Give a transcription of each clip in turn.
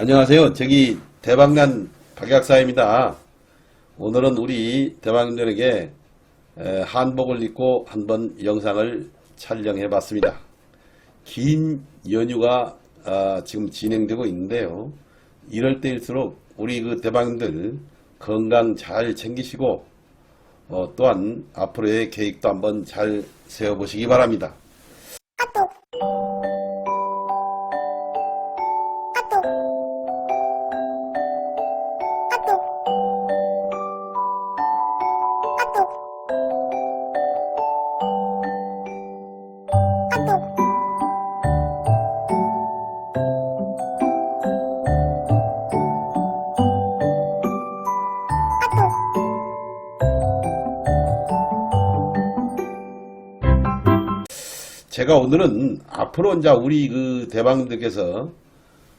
안녕하세요. 저기 대박난 박약사입니다. 오늘은 우리 대박님들에게 에, 한복을 입고 한번 영상을 촬영해 봤습니다. 긴 연휴가 아, 지금 진행되고 있는데요. 이럴 때일수록 우리 그 대박님들 건강 잘 챙기시고 어, 또한 앞으로의 계획도 한번 잘 세워보시기 바랍니다. 제가 오늘은 앞으로 이제 우리 그 대방들께서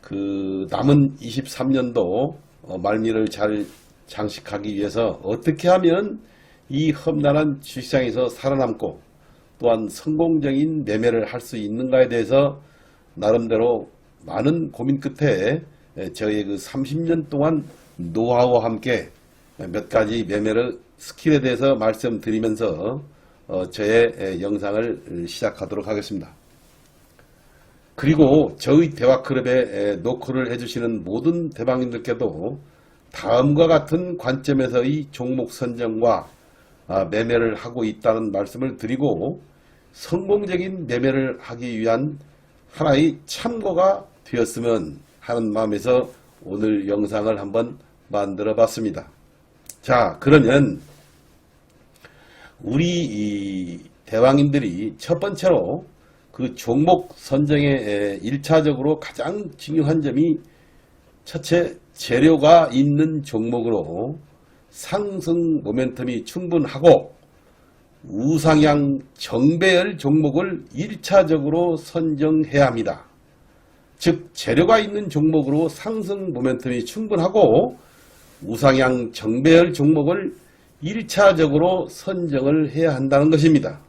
그 남은 23년도 어, 말미를 잘 장식하기 위해서 어떻게 하면 이 험난한 주시장에서 살아남고 또한 성공적인 매매를 할 수 있는가에 대해서 나름대로 많은 고민 끝에 에, 저의 그 30년 동안 노하우와 함께 몇 가지 매매를 스킬에 대해서 말씀드리면서 어, 저의 에, 영상을 시작하도록 하겠습니다. 그리고 저희 대화 클럽에 에, 노크를 해주시는 모든 대방님들께도 다음과 같은 관점에서의 종목 선정과 아, 매매를 하고 있다는 말씀을 드리고 성공적인 매매를 하기 위한 하나의 참고가 되었으면 하는 마음에서 오늘 영상을 한번 만들어 봤습니다. 자, 그러면 우리 이 대왕님들이 첫 번째로 그 종목 선정에 에, 일차적으로 가장 중요한 점이 첫째 재료가 있는 종목으로 상승 모멘텀이 충분하고 우상향 정배열 종목을 일차적으로 선정해야 합니다. 즉 재료가 있는 종목으로 상승 모멘텀이 충분하고 우상향 정배열 종목을 1차적으로 선정을 해야 한다는 것입니다.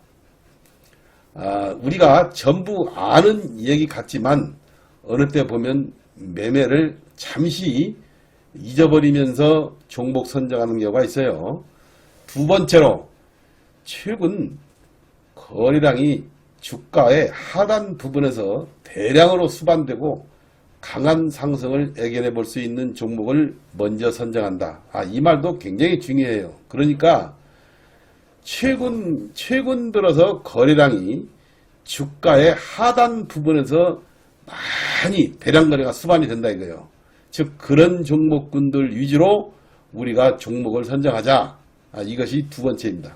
아, 우리가 전부 아는 얘기 같지만 어느 때 보면 매매를 잠시 잊어버리면서 종목 선정하는 경우가 있어요. 두 번째로 최근 거래량이 주가의 하단 부분에서 대량으로 수반되고 강한 상승을 애견해 볼 수 있는 종목을 먼저 선정한다. 아, 이 말도 굉장히 중요해요. 그러니까 최근 최근 들어서 거래량이 주가의 하단 부분에서 많이 대량 거래가 수반이 된다 이거예요. 즉 그런 종목군들 위주로 우리가 종목을 선정하자. 아, 이것이 두 번째입니다.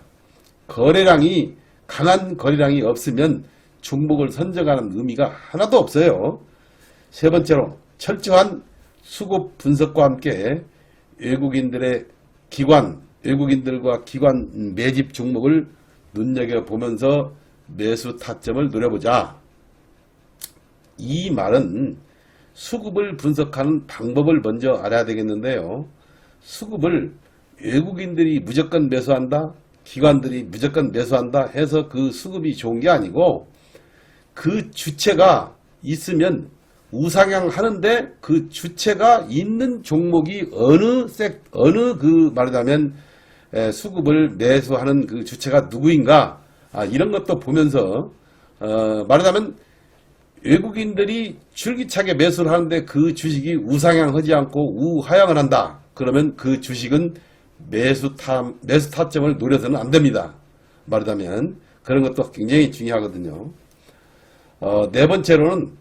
거래량이 강한 거래량이 없으면 종목을 선정하는 의미가 하나도 없어요. 세 번째로 철저한 수급 분석과 함께 외국인들의 기관, 외국인들과 기관 매집 종목을 눈여겨보면서 매수 타점을 노려보자. 이 말은 수급을 분석하는 방법을 먼저 알아야 되겠는데요. 수급을 외국인들이 무조건 매수한다, 기관들이 무조건 매수한다 해서 그 수급이 좋은 게 아니고 그 주체가 있으면 우상향 하는데 그 주체가 있는 종목이 어느 색, 어느 그 말하자면 에, 수급을 매수하는 그 주체가 누구인가 아, 이런 것도 보면서 어, 말하자면 외국인들이 줄기차게 매수를 하는데 그 주식이 우상향하지 않고 우하향을 한다. 그러면 그 주식은 매수 타, 매수 타점을 노려서는 안 됩니다. 말하자면 그런 것도 굉장히 중요하거든요. 어, 네 번째로는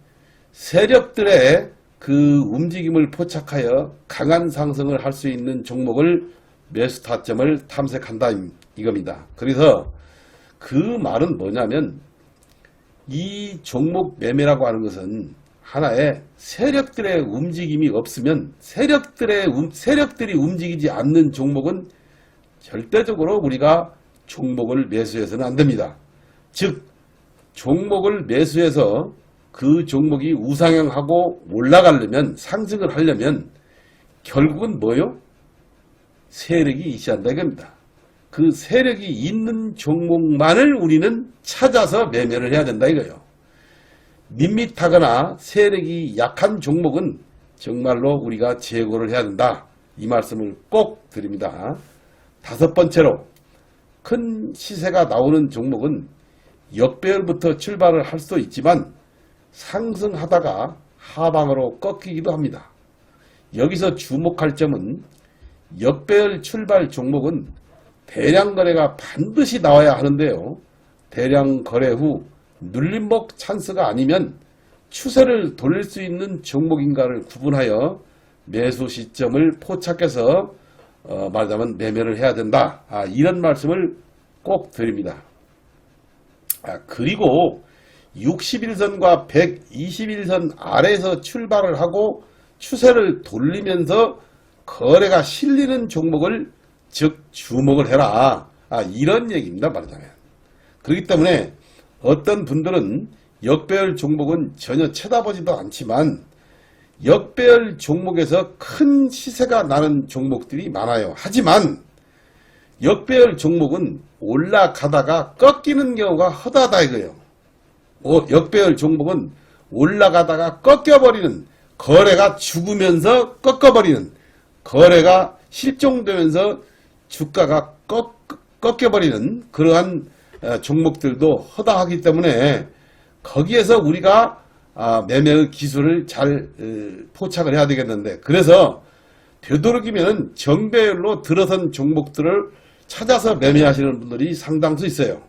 세력들의 그 움직임을 포착하여 강한 상승을 할 수 있는 종목을 매수 타점을 탐색한다 이겁니다. 그래서 그 말은 뭐냐면 이 종목 매매라고 하는 것은 하나의 세력들의 움직임이 없으면 세력들의 움- 세력들이 움직이지 않는 종목은 절대적으로 우리가 종목을 매수해서는 안 됩니다. 즉 종목을 매수해서 그 종목이 우상향하고 올라가려면 상승을 하려면 결국은 뭐요? 세력이 있어야 한다 이겁니다. 그 세력이 있는 종목만을 우리는 찾아서 매매를 해야 된다 이거예요. 밋밋하거나 세력이 약한 종목은 정말로 우리가 재고를 해야 된다. 이 말씀을 꼭 드립니다. 다섯 번째로 큰 시세가 나오는 종목은 역배열부터 출발을 할 수도 있지만 상승하다가 하방으로 꺾이기도 합니다. 여기서 주목할 점은 역배열 출발 종목은 대량 거래가 반드시 나와야 하는데요. 대량 거래 후 눌림목 찬스가 아니면 추세를 돌릴 수 있는 종목인가를 구분하여 매수 시점을 포착해서 어, 말하자면 매매를 해야 된다. 아, 이런 말씀을 꼭 드립니다. 아, 그리고 61선과 121선 아래에서 출발을 하고 추세를 돌리면서 거래가 실리는 종목을 즉 주목을 해라. 아, 이런 얘기입니다. 말하자면. 그렇기 때문에 어떤 분들은 역배열 종목은 전혀 쳐다보지도 않지만 역배열 종목에서 큰 시세가 나는 종목들이 많아요. 하지만 역배열 종목은 올라가다가 꺾이는 경우가 허다하다 이거예요. 어, 역배열 종목은 올라가다가 꺾여버리는 거래가 죽으면서 꺾어버리는 거래가 실종되면서 주가가 꺾, 꺾여버리는 그러한 어, 종목들도 허다하기 때문에 거기에서 우리가 아, 매매의 기술을 잘 어, 포착을 해야 되겠는데 그래서 되도록이면 정배열로 들어선 종목들을 찾아서 매매하시는 분들이 상당수 있어요.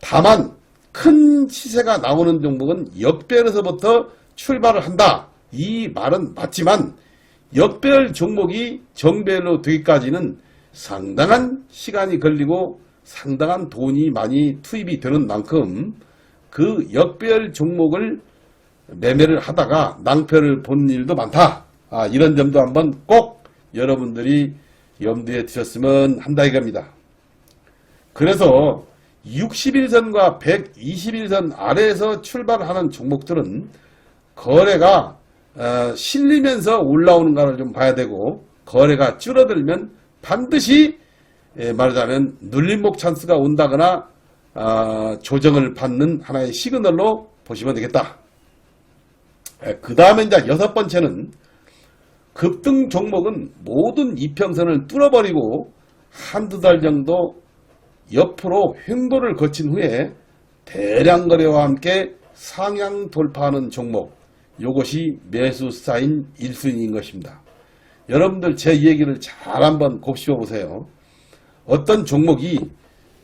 다만 큰 시세가 나오는 종목은 역배열에서부터 출발을 한다. 이 말은 맞지만 역배열 종목이 정배열로 되기까지는 상당한 시간이 걸리고 상당한 돈이 많이 투입이 되는 만큼 그 역배열 종목을 매매를 하다가 낭패를 본 일도 많다. 아, 이런 점도 한번 꼭 여러분들이 염두에 두셨으면 한다 이겁니다. 그래서 61선과 121선 아래에서 출발하는 종목들은 거래가 어, 실리면서 올라오는가를 좀 봐야 되고 거래가 줄어들면 반드시 예, 말하자면 눌림목 찬스가 온다거나 아, 조정을 받는 하나의 시그널로 보시면 되겠다. 그 다음에 이제 여섯 번째는 급등 종목은 모든 이평선을 뚫어버리고 한두 달 정도 옆으로 횡보를 거친 후에 대량 거래와 함께 상향 돌파하는 종목 이것이 매수 사인 1순위인 것입니다. 여러분들 제 얘기를 잘 한번 곱씹어 보세요. 어떤 종목이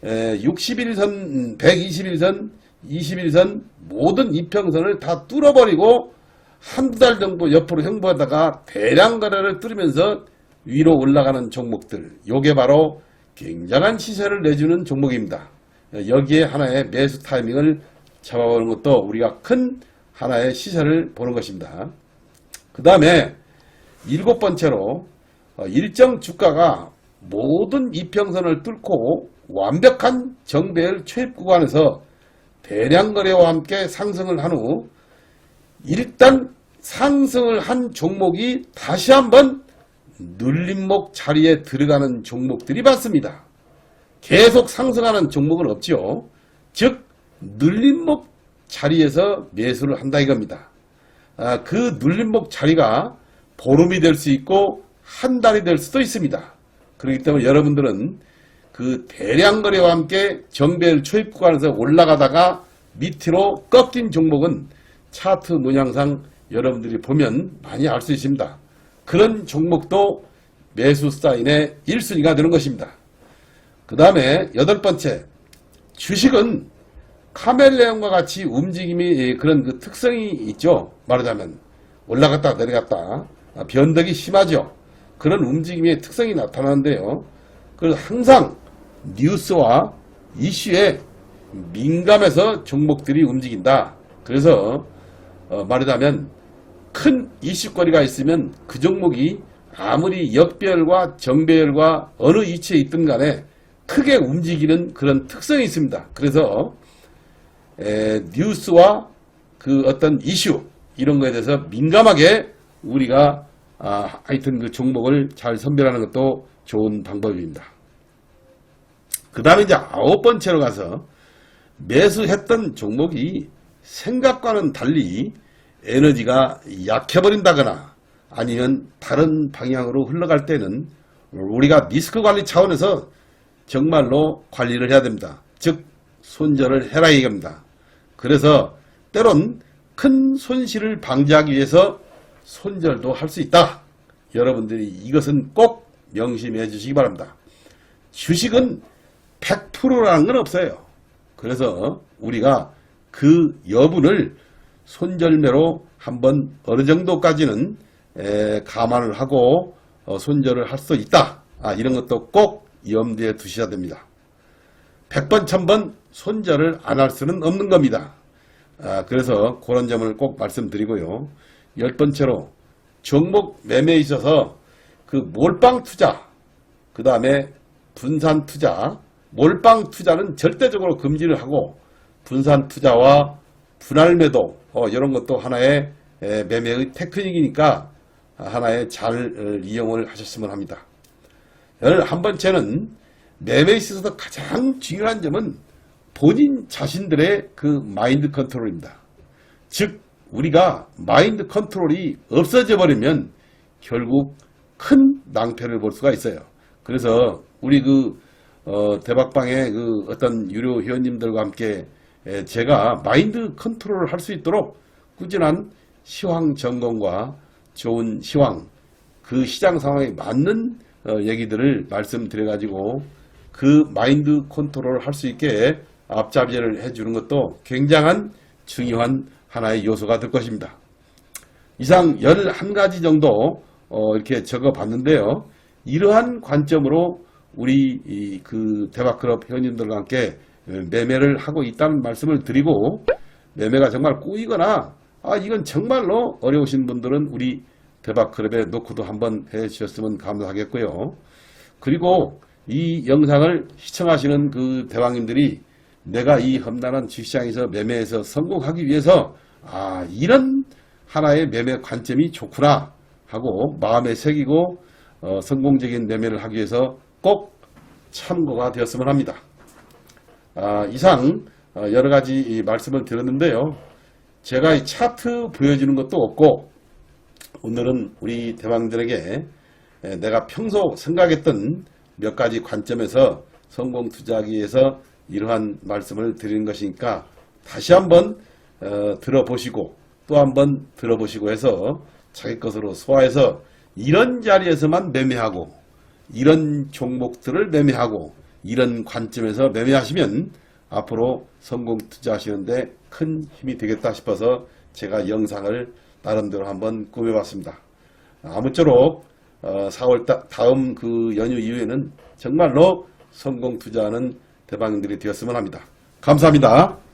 61선, 121선, 21선 모든 이평선을 다 뚫어버리고 한두 달 정도 옆으로 횡보하다가 대량 거래를 뚫으면서 위로 올라가는 종목들 요게 바로 굉장한 시세를 내주는 종목입니다. 여기에 하나의 매수 타이밍을 잡아보는 것도 우리가 큰 하나의 시세를 보는 것입니다. 그 다음에 일곱 번째로 어, 일정 주가가 모든 이평선을 뚫고 완벽한 정배열 초입 구간에서 대량 거래와 함께 상승을 한 후 일단 상승을 한 종목이 다시 한번 눌림목 자리에 들어가는 종목들이 많습니다. 계속 상승하는 종목은 없죠. 즉 눌림목 자리에서 매수를 한다 이겁니다. 아, 그 눌림목 자리가 보름이 될 수 있고 한 달이 될 수도 있습니다. 그렇기 때문에 여러분들은 그 대량 거래와 함께 정배열 초입 구간에서 올라가다가 밑으로 꺾인 종목은 차트 문양상 여러분들이 보면 많이 알 수 있습니다. 그런 종목도 매수 사인의 1순위가 되는 것입니다. 그 다음에 여덟 번째 주식은 카멜레온과 같이 움직임이 그런 그 특성이 있죠. 말하자면 올라갔다 내려갔다 아, 변덕이 심하죠. 그런 움직임의 특성이 나타나는데요. 그래서 항상 뉴스와 이슈에 민감해서 종목들이 움직인다. 그래서 어, 말하자면 큰 이슈거리가 있으면 그 종목이 아무리 역배열과 정배열과 어느 위치에 있든 간에 크게 움직이는 그런 특성이 있습니다. 그래서 에, 뉴스와 그 어떤 이슈 이런 거에 대해서 민감하게 우리가 아, 하여튼 그 종목을 잘 선별하는 것도 좋은 방법입니다. 그 다음에 이제 아홉 번째로 가서 매수했던 종목이 생각과는 달리 에너지가 약해버린다거나 아니면 다른 방향으로 흘러갈 때는 우리가 리스크 관리 차원에서 정말로 관리를 해야 됩니다. 즉 손절을 해라 이겁니다. 그래서 때론 큰 손실을 방지하기 위해서 손절도 할 수 있다. 여러분들이 이것은 꼭 명심해 주시기 바랍니다. 주식은 100%라는 건 없어요. 그래서 우리가 그 여분을 손절매로 한번 어느 정도까지는 에, 감안을 하고 어, 손절을 할 수 있다. 아, 이런 것도 꼭 염두에 두셔야 됩니다. 100번, 1000번 손절을 안 할 수는 없는 겁니다. 아, 그래서 그런 점을 꼭 말씀드리고요. 열 번째로 종목 매매에 있어서 그 몰빵 투자, 그 다음에 분산 투자, 몰빵 투자는 절대적으로 금지를 하고 분산 투자와 분할 매도 어, 이런 것도 하나의 에, 매매의 테크닉이니까 하나의 잘 어, 이용을 하셨으면 합니다. 열한 번째는 매매에 있어서 가장 중요한 점은 본인 자신들의 그 마인드 컨트롤입니다. 즉 우리가 마인드 컨트롤이 없어져 버리면 결국 큰 낭패를 볼 수가 있어요. 그래서 우리 그 어, 대박방의 그 어떤 유료 회원님들과 함께 에, 제가 마인드 컨트롤을 할 수 있도록 꾸준한 시황 점검과 좋은 시황 그 시장 상황에 맞는 어, 얘기들을 말씀드려 가지고 그 마인드 컨트롤을 할 수 있게 앞잡이를 해주는 것도 굉장한 중요한 하나의 요소가 될 것입니다. 이상 11가지 정도 어, 이렇게 적어 봤는데요. 이러한 관점으로 우리 이그 대박클럽 회원님들과 함께 매매를 하고 있다는 말씀을 드리고 매매가 정말 꼬이거나 아 이건 정말로 어려우신 분들은 우리 대박클럽에 놓고도 한번 해 주셨으면 감사하겠고요. 그리고 이 영상을 시청하시는 그 대왕님들이 내가 이 험난한 주시장에서 매매에서 성공하기 위해서 아 이런 하나의 매매 관점이 좋구나 하고 마음에 새기고 어, 성공적인 매매를 하기 위해서 꼭 참고가 되었으면 합니다. 아, 이상 어, 여러 가지 이 말씀을 드렸는데요. 제가 이 차트 보여주는 것도 없고 오늘은 우리 대왕들에게 에, 내가 평소 생각했던 몇 가지 관점에서 성공 투자하기 위해서 이러한 말씀을 드리는 것이니까 다시 한번 어, 들어보시고 또 한번 들어보시고 해서 자기 것으로 소화해서 이런 자리에서만 매매하고 이런 종목들을 매매하고 이런 관점에서 매매하시면 앞으로 성공 투자하시는데 큰 힘이 되겠다 싶어서 제가 영상을 나름대로 한번 꾸며봤습니다. 아무쪼록 어, 4월 다, 다음 그 연휴 이후에는 정말로 성공 투자하는 대박인들이 되었으면 합니다. 감사합니다.